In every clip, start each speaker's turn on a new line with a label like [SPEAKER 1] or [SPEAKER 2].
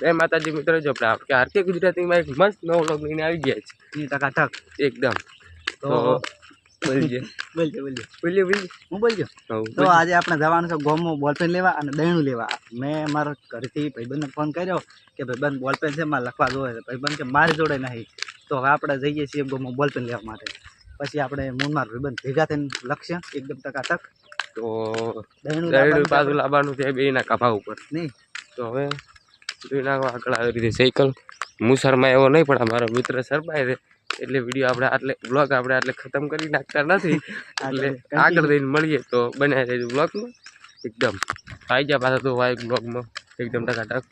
[SPEAKER 1] જય માતાજી મિત્રો જો આપણે આપણે આરકે ગુજરાતીમાં એક મસ્ત નવો વ્લોગ લઈને આવી ગયા છે.
[SPEAKER 2] ઈ ટકા ટક
[SPEAKER 1] એકદમ.
[SPEAKER 2] તો
[SPEAKER 1] તો બોલજે.
[SPEAKER 2] બોલજો બોલજો.
[SPEAKER 1] બોલીએ બોલીએ
[SPEAKER 2] હું બોલજો? તો આજે આપણે જવાનું છે ગોમો બોલપેન લેવા અને દહીણું લેવા. મેં મારા ઘરેથી ભાઈબંધને ફોન કર્યો કે ભાઈબંધ બોલપેન છે મારે લખવા જોવે છે. ભાઈબંધ કે મારી જોડે નહીં. તો હવે આપણે જઈએ છીએ ગોમો બોલપેન લેવા માટે. પછી આપણે મૂળમાં ભાઈબંધ ભેગા થઈને લખશે એકદમ ટકા ટક
[SPEAKER 1] તો
[SPEAKER 2] દહીણું
[SPEAKER 1] ગળેડું
[SPEAKER 2] લાવવાનું છે.
[SPEAKER 1] બે ના કભા ઉપર.
[SPEAKER 2] નહીં.
[SPEAKER 1] તો હવે જોઈ નાખો આગળ આવી રીતે સાયકલ હું એવો નહીં પણ અમારો મિત્ર શર્માય છે. એટલે વીડિયો આપણે આટલે બ્લોગ આપણે આટલે ખતમ કરી નાખતા નથી. એટલે
[SPEAKER 2] આગળ
[SPEAKER 1] જઈને મળીએ તો બનાવી દેજો બ્લોગમાં એકદમ આવી ગયા પાછા તો વાય બ્લોગમાં એકદમ ટકાટક?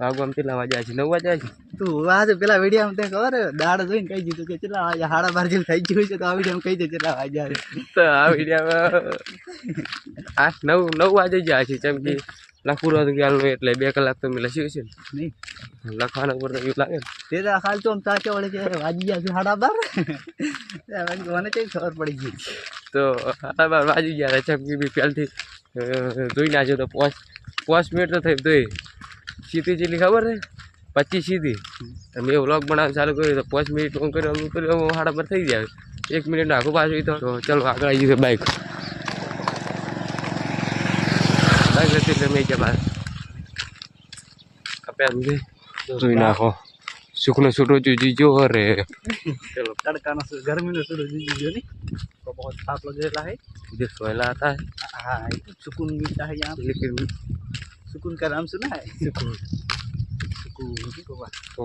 [SPEAKER 1] વાગવામાં કેટલા વાગ્યા છે? નવ વાગ્યા છે?
[SPEAKER 2] તું વાત પેલા વીડિયો તે ખબર દાળ દાડ જોઈને કહી દીધું કે કેટલા વાગ્યા હાડા બાર જેમ થઈ ગયું છે તો આ વીડિયો કહી દે કેટલા વાગ્યા છે.
[SPEAKER 1] તો આ વિડીયોમાં આઠ નવ નવ વાગે ગયા છે જેમ કે લખવું હતું ક્યારનું એટલે બે કલાક તો મેં લખ્યું છે ને.
[SPEAKER 2] નહીં.
[SPEAKER 1] લખવાના ઉપર તો એવું લાગે
[SPEAKER 2] તે તો આમ સાચો વળે કે વાજી ગયા છે સાડા બાર. મને કઈ ખબર પડી ગઈ.
[SPEAKER 1] તો આ બાર વાજી ગયા ચમકી બી પહેલથી જોઈ નાખ્યો તો પોચ પાંચ મિનિટ તો થઈ તોય સીધી જેટલી ખબર છે પચીસ સીધી. મેં વ્લોગ બનાવવાનું ચાલુ કર્યું તો પાંચ મિનિટ હું કર્યો કર્યો સાડા પર થઈ જાય એક મિનિટ આખું પાછું તો તો ચલો આગળ આવી ગયું bike બાઇક નથી એટલે મેં ગયા આપે એમ કે જોઈ નાખો સુખનો છૂટો ચૂજી જો રે ચલો
[SPEAKER 2] તડકાનો સુ- ગરમીનો સૂરજ ઉગી ગયો નહીં તો બહુ થાક लगेला है
[SPEAKER 1] मुझे सोयला आता है
[SPEAKER 2] हाँ सुकून मिलता है यहाँ
[SPEAKER 1] लेकिन
[SPEAKER 2] सुकून का नाम सुना है
[SPEAKER 1] सुकून
[SPEAKER 2] સુકૂન શું કહું?
[SPEAKER 1] तो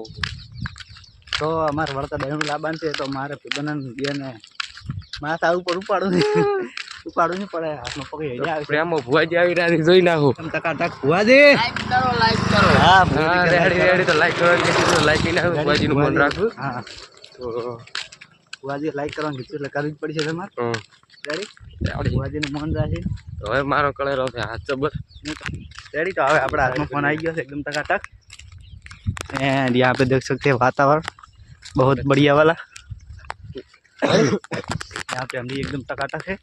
[SPEAKER 2] તો અમારે વળતા દહીણું લાવવાનું છે તો મારે બનાવીને બેને માથા ઉપર ઉપાડું ઉપાડવું નહીં પડે હાથમાં પકડી હજી આવે
[SPEAKER 1] પ્રેમો ભુવાજી આવી રહ્યા છે જોઈ નાખો
[SPEAKER 2] છે ટકાટક હુવા દે હા
[SPEAKER 1] હા
[SPEAKER 2] ભૂરી
[SPEAKER 1] રેડી
[SPEAKER 2] કરે.
[SPEAKER 1] રેડી તો લાઈક કરવાની કીધું તો લાઈક કરી નાખો ભુવાજીનું મન રાખવું
[SPEAKER 2] હા
[SPEAKER 1] તો
[SPEAKER 2] ભુવાજી લાઈક કરવાનું કીધું એટલે કરવી જ પડશે તમારે
[SPEAKER 1] હમ,
[SPEAKER 2] રેડી
[SPEAKER 1] રેડી.
[SPEAKER 2] ભુવાજીનું મન રાખી
[SPEAKER 1] તો હવે મારો કળેરો છે હાથ જબર
[SPEAKER 2] रेडी तो હવે આપણા હાથમાં ફોન આવી ગયો છે एकदम टकाटक एंड यहाँ पे देख सकते हैं वातावरण बहुत बढ़िया वाला यहाँ पे हम भी एकदम टकाटक है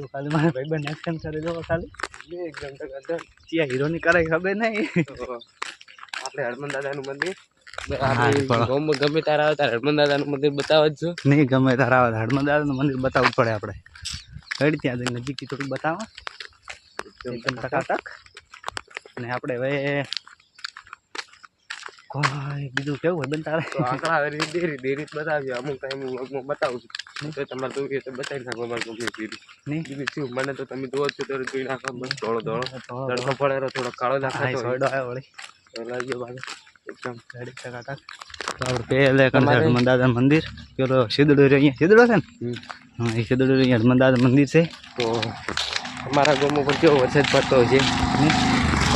[SPEAKER 2] જો ખાલી મારા ભાઈબંધ એક્શન કરી દો ખાલી. બે
[SPEAKER 1] એકદમ
[SPEAKER 2] ટકા ચિયા હીરોની કરે ખબર નહીં.
[SPEAKER 1] આપણે હનુમાન દાદાનું મંદિર? ગમે તારા આવે તારે હનુમાન દાદાનું મંદિર બતાવે જો
[SPEAKER 2] નહીં ગમે તારા આવે હનુમાન દાદાનું મંદિર બતાવવું પડે આપણે. કઈ ત્યાં જઈને નજીકથી થોડુંક બતાવો? એકદમ ટકાટક. અને આપણે હવે બીજું કેવું હોય બેન તારે?
[SPEAKER 1] આંકડા ડેરી ડેરી બતાવ્યો અમુક ટાઈમ બતાવું છું. તો તમારે જોવું હોય તો બતાવી નાખો અમારે ગમે ડેરી
[SPEAKER 2] નહીં.
[SPEAKER 1] બીજું શું? મને તો તમે જોવો છો તો જોઈ નાખો બસ. ધોળો ધોળો. તડકો પડે થોડો કાળો નાખો.
[SPEAKER 2] સોયડો આવ્યો વળી.
[SPEAKER 1] લાગ્યો બાજુ. એકદમ.
[SPEAKER 2] રેડી ટકાટક તો આપણે પહેલે
[SPEAKER 1] તમારે-
[SPEAKER 2] હનુમાન મંદિર. પેલો સિદડો અહીંયા. સિદડો છે ને?
[SPEAKER 1] હમ.
[SPEAKER 2] હા એ સિદડો અહીંયા હનુમાન મંદિર છે.
[SPEAKER 1] તો અમારા ગામમાં પણ કેવો વરસાદ પડતો હોય છે.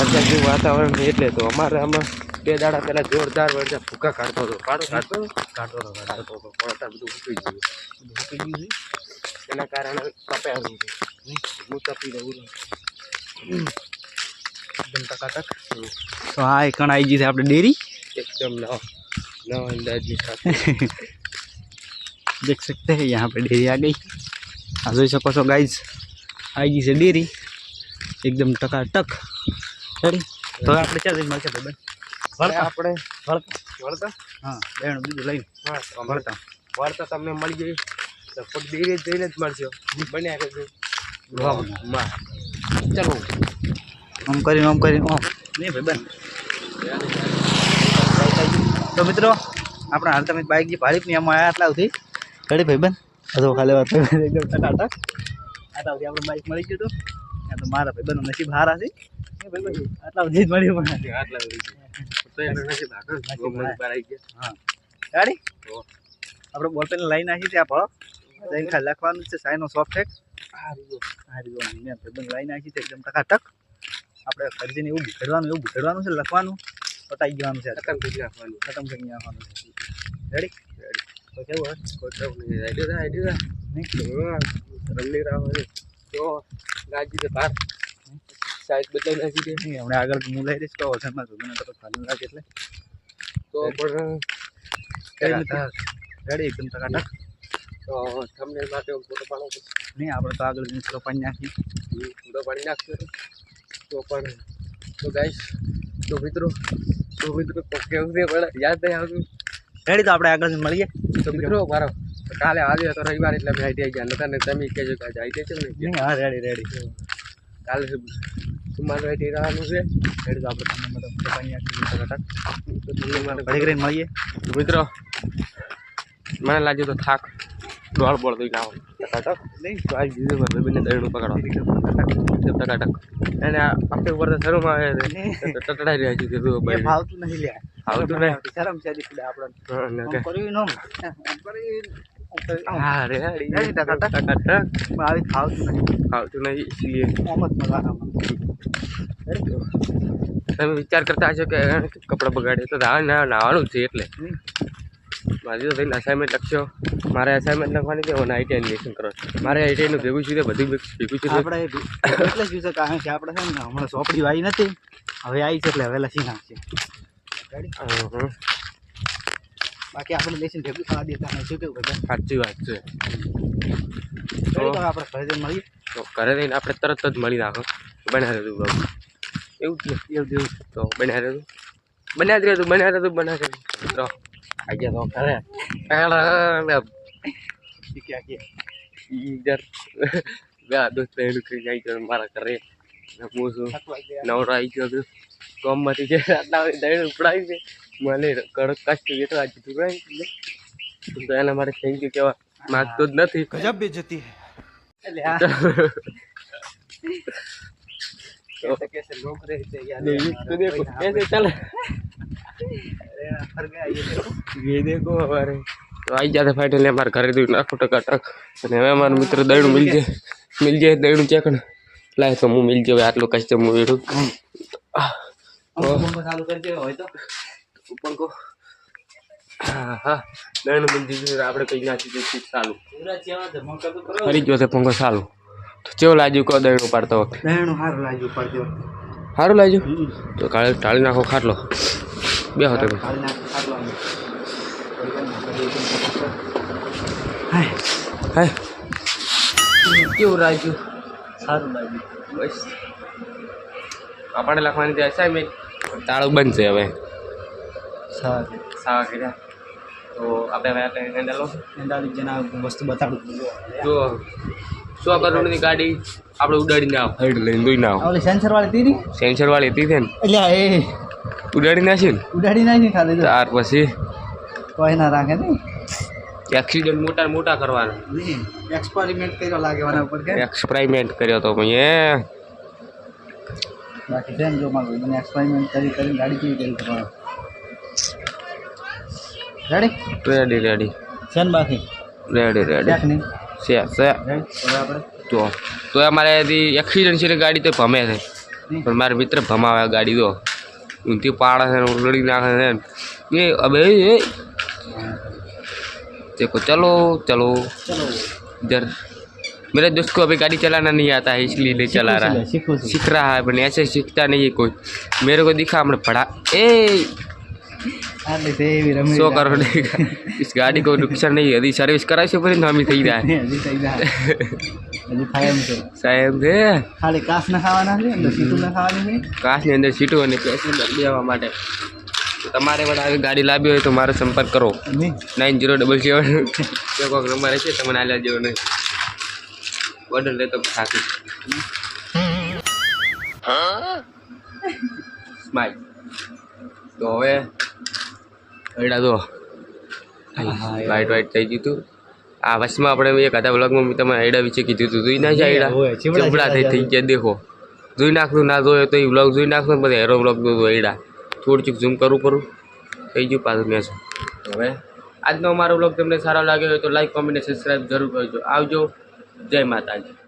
[SPEAKER 1] વરસાદનું વાતાવરણ એટલે તો અમારે આમાં બે દાડા પહેલા જોરદાર વરસાદ ભૂકા કાઢતો હતો કાઢો કાઢતો
[SPEAKER 2] કાઢો તો કાઢો
[SPEAKER 1] કાઢતો હતો પણ અત્યારે બધું ઉતરી ગયું
[SPEAKER 2] ઉતરી ગયું છે.
[SPEAKER 1] એના કારણે કપાયેલું છે હું તપી રહું
[SPEAKER 2] એકદમ ટકાટક તો હા એ કણ આવી ગઈ છે આપણે ડેરી
[SPEAKER 1] એકદમ નવ નવ અંદાજની સાથે
[SPEAKER 2] देख सकते हैं यहाँ पे डेरी आ गई आप જોઈ શકો છો ગાઈઝ આવી ગઈ છે ડેરી એકદમ ટકાટક રેડી તો હવે આપણે ક્યાં જઈને મળશે ભાઈ
[SPEAKER 1] હવે આપણે
[SPEAKER 2] વળતા
[SPEAKER 1] વળતા
[SPEAKER 2] હા બેન બીજું લઈને
[SPEAKER 1] હા તો
[SPEAKER 2] વળતા
[SPEAKER 1] વળતા તમને મળી ગઈ. લગભગ ધીરે જઈને જ મળશે બન્યા કરજો માં ચાલો.
[SPEAKER 2] આમ કરીને આમ કરીને આમ. નહીં ભાઈ બન. તો મિત્રો આપણે હાલ તમે બાઇક જે ભાડી પણ એમાં આવ્યા આટલા સુધી. ઘડી ભાઈ બન? હજુ ખાલી વાત એકદમ ટકાટક આટલા સુધી આપણે બાઇક મળી ગયું હતું તો મારા ભાઈ બનો નસીબ હારા છે. ભાઈ આટલા સુધી જ મળ્યું પણ.
[SPEAKER 1] આટલા બધી
[SPEAKER 2] આપણે બોલ પેન લઈ નાખી ત્યાં ફળો જઈને ખાલી લખવાનું છે સાઈનો સોફ્ટ
[SPEAKER 1] આ રીતો
[SPEAKER 2] મેં લઈ નાખી છે એકદમ ટકાટક આપણે ખરીદીને એવું ભૂખેડવાનું એવું ભૂખેડવાનું છે લખવાનું. પતાઈ જવાનું છે.
[SPEAKER 1] ખતમ કરી નાખવાનું
[SPEAKER 2] ખતમ કરી નાખવાનું છે રેડી? તો કેવું હોય?
[SPEAKER 1] રમલી નહીં. આઈડિયો દા આઈડિયો
[SPEAKER 2] નહીં.
[SPEAKER 1] તો ગાજી છે બાર સાઈડ બદલાઈ નાખી દે
[SPEAKER 2] નહીં હમણાં આગળ હું લઈ રહીશ તો હોટલમાં જોઈને તો ખાલી લાગે એટલે.
[SPEAKER 1] તો પણ
[SPEAKER 2] રેડી એકદમ ટકાટક?
[SPEAKER 1] તો તમને માટે ફોટો પાડો
[SPEAKER 2] નહીં આપણે તો આગળ ફોટો પાડી પાણી નાખી
[SPEAKER 1] ફોટો પાડી નાખશું. તો પણ તો ગાઈશ તો મિત્રો તો મિત્રો કેવું છે? પણ યાદ નહીં આવતું.
[SPEAKER 2] રેડી તો આપણે આગળ મળીએ.
[SPEAKER 1] તો મિત્રો મારો કાલે આવ્યો તો રવિવાર એટલે અમે આઈટી ગયા. નતા ને તમે કહેજો કે આજે આઈટી છે ને
[SPEAKER 2] હા રેડી રેડી
[SPEAKER 1] કાલે તમારું આઈટી રહેવાનું છે.
[SPEAKER 2] રેડી તો આપણે તમને મતલબ
[SPEAKER 1] મારે
[SPEAKER 2] ઘડી કરીને મળીએ.
[SPEAKER 1] મિત્ર મને લાગ્યું તો થાક. દોડ બોળ થઈ નાખો. ટકાટક. નહીં. તો આ જીધું મારે બેબીને દહીણું પકડો. ટકાટક. એને આપણે ઉપર તો શરૂમાં આવે છે. ટટડાઈ રહ્યા છે કીધું ભાઈ.
[SPEAKER 2] ભાવતું નહીં લ્યા.
[SPEAKER 1] આવતું નહીં.
[SPEAKER 2] શરમ છે દીકડે આપણે
[SPEAKER 1] હા, ને કે.
[SPEAKER 2] આમ કર્યું નો આમ કર્યું, આમ કર્યું, આમ.
[SPEAKER 1] હા રે હાડી
[SPEAKER 2] નહીં, ટકાટક.
[SPEAKER 1] ટકાટક
[SPEAKER 2] પણ આવી ફાવતું નહીં
[SPEAKER 1] આવતું નહીં इसलिए
[SPEAKER 2] આમ જ મજા આવે.
[SPEAKER 1] તમે વિચાર કરતા હશો કે કપડાં બગાડે તો ના ના નાવાનું જ છે એટલે
[SPEAKER 2] હમ.
[SPEAKER 1] મારી તો થઈને અસાઇનમેન્ટ લખશો મારે અસાઇનમેન્ટ લખવાની છે મને આઈટીઆઈ લેશન કરો મારે આઈટીઆઈનું ભેગું છું તે બધું ભેગું છું
[SPEAKER 2] આપણે એટલે જ વિશે કારણ કે આપણે છે ને હમણાં ચોપડી આવી નથી હવે આવી છે એટલે વહેલા સી નાખશે
[SPEAKER 1] હમ,
[SPEAKER 2] બાકી આપણે લેશન ભેગું ખાવા દેતા નહીં. શું કેવું ભાઈ?
[SPEAKER 1] સાચી વાત છે.
[SPEAKER 2] તો આપણે ઘરે જઈને મળીએ.
[SPEAKER 1] તો ઘરે જઈને આપણે તરત જ મળી નાખો. બનાવી તું બાબુ. એવું જ
[SPEAKER 2] એવું જેવું
[SPEAKER 1] તો બનાવી રહેતું બનાવી જ રહેતું બન્યા રહેતું બન્યા છે મિત્રો આ ગયા તો ઘરે.
[SPEAKER 2] ક્યાં કે
[SPEAKER 1] ઈધર ગયા દોસ્ત મારા ઘરે. હું શું નવરો આવી ગયો છું ગામમાંથી જે આટલા વાગે દહીં ઉપડાવી છે મને કડક કષ્ટ જેટલો આ જીતું રહી તો એના માટે થેન્ક યુ કહેવા માગતો જ નથી
[SPEAKER 2] ગજબ બેજતી એટલે આ कैसे कैसे लोग रहते हैं यार
[SPEAKER 1] तो देखो कैसे चल
[SPEAKER 2] अरे फर गया ये देखो
[SPEAKER 1] ये देखो हमारे તો આવી જાતે ફાઇનલી અમારે ઘરે દઈ નાખો ટકા ટક અને હવે અમારો મિત્ર દયણું મિલ જાય મિલ જાય દયણું ચેક ને લાય તો હું મિલજો હવે આટલું કષ્ટ
[SPEAKER 2] તો
[SPEAKER 1] પણ કો આપણે કઈ સારું ગયો છે પંખો સારું તો કેવો લાજ્યું કહો દહીણું પાડતો વખત?
[SPEAKER 2] દહીણું
[SPEAKER 1] સારું લાજ્યું તો કાળે ટાળી નાખો ખાટલો. બે હતો
[SPEAKER 2] હાય.
[SPEAKER 1] કેવું રાજ્યું
[SPEAKER 2] સારું લાગ્યું.
[SPEAKER 1] બસ. આપણે લખવાની ત્યાં અસાઇનમેન્ટ તાળું બનશે હવે.
[SPEAKER 2] સારું.
[SPEAKER 1] સારા કર્યા. તો આપણે હવે આપણે એને લો
[SPEAKER 2] એંડાળી જેના વસ્તુ બતાડું.
[SPEAKER 1] જો સો કરોડની ગાડી આપણે ઉડાડીને આવ. હેડ લઈને દોઈ ના આવ.
[SPEAKER 2] ઓલી સેન્સર વાળી તીરી
[SPEAKER 1] સેન્સર વાળી હતી ને?
[SPEAKER 2] એટલે એ
[SPEAKER 1] ઉડાડી નાખી ને?
[SPEAKER 2] ઉડાડી નાખી ખાલી
[SPEAKER 1] તાર પછી?
[SPEAKER 2] કોઈ ના રાખે નહીં?
[SPEAKER 1] એક્સિડન્ટ મોટા ને મોટા કરવાના.
[SPEAKER 2] એક્સપેરિમેન્ટ કર્યો લાગે એના ઉપર કે?
[SPEAKER 1] એક્સપેરિમેન્ટ કર્યો તો ભાઈ એ
[SPEAKER 2] બાકી છે ને જો મારું મને એક્સપેરિમેન્ટ કરી કરીને ગાડી કેવી કરી તમારો રેડી
[SPEAKER 1] રેડી રેડી
[SPEAKER 2] છે ને બાકી?
[SPEAKER 1] રેડી રેડી
[SPEAKER 2] ક્યાંક નહીં
[SPEAKER 1] છે છે.
[SPEAKER 2] રેડી હવે આપણે?
[SPEAKER 1] તો તો અમારે એક્સિડન્ટ છે ને ગાડી તો ભમે છે. પણ મારા મિત્ર ભમાવે આ ગાડી તો ઊંધી પાડે છે ને ઉલડી નાખે છે ને. એ અબે એ. देखो चलो चलो
[SPEAKER 2] ચલો
[SPEAKER 1] इधर मेरे दोस्त को अभी गाड़ी चलाना नहीं आता है इसलिए नहीं चला रहा है
[SPEAKER 2] શીખું છું
[SPEAKER 1] सीख रहा है पर ऐसे सीखता नहीं है कोई मेरे को दिखा हमने पढ़ा ए
[SPEAKER 2] આટલી છે એવી રમી
[SPEAKER 1] सौ करोड़ देगा इस गाड़ी को नुकसान नहीं है यदि सर्विस कराई से फिर हमें थी रहा है
[SPEAKER 2] હજી થઈ જાય હજી થાય એમ છે
[SPEAKER 1] સાહેબ છે
[SPEAKER 2] ખાલી કાસ ના ખાવાના છે અંદર સીટું ના ખાવાની છે
[SPEAKER 1] કાચની અંદર સીટો અને પેસેન્જર બેસવા માટે તો તમારે પણ આવી ગાડી લાવી હોય તો મારો સંપર્ક કરો. નાઇન જીરો ડબલ સેવન જો કોઈક નંબર હશે તમને આલ્યા જેવો નહીં. ઓર્ડર લેતો થાકી. સ્માઈલ તો હવે એડા જો વાઈટ વાઈટ થઈ ગયું હતું. આ વચમાં આપણે એક હતા બ્લોગમાં મેં તમે આઈડા વિશે કીધું હતું. જોઈ ના જાય
[SPEAKER 2] હોય,
[SPEAKER 1] આઈડા
[SPEAKER 2] ચીવડા
[SPEAKER 1] થઈ થઈ ગયા દેખો. જોઈ નાખતું ના જોયો તો એ બ્લોગ જોઈ નાખતો પછી હેરો બ્લોગ જોતો આઈડા થોડું ચૂક ઝૂમ કરવું પડું થઈ ગયું પાછું મેં હવે? આજનો અમારો બ્લોગ તમને સારો લાગ્યો હોય તો લાઈક કોમેન્ટ સબસ્ક્રાઈબ જરૂર કરજો. આવજો. જય માતાજી.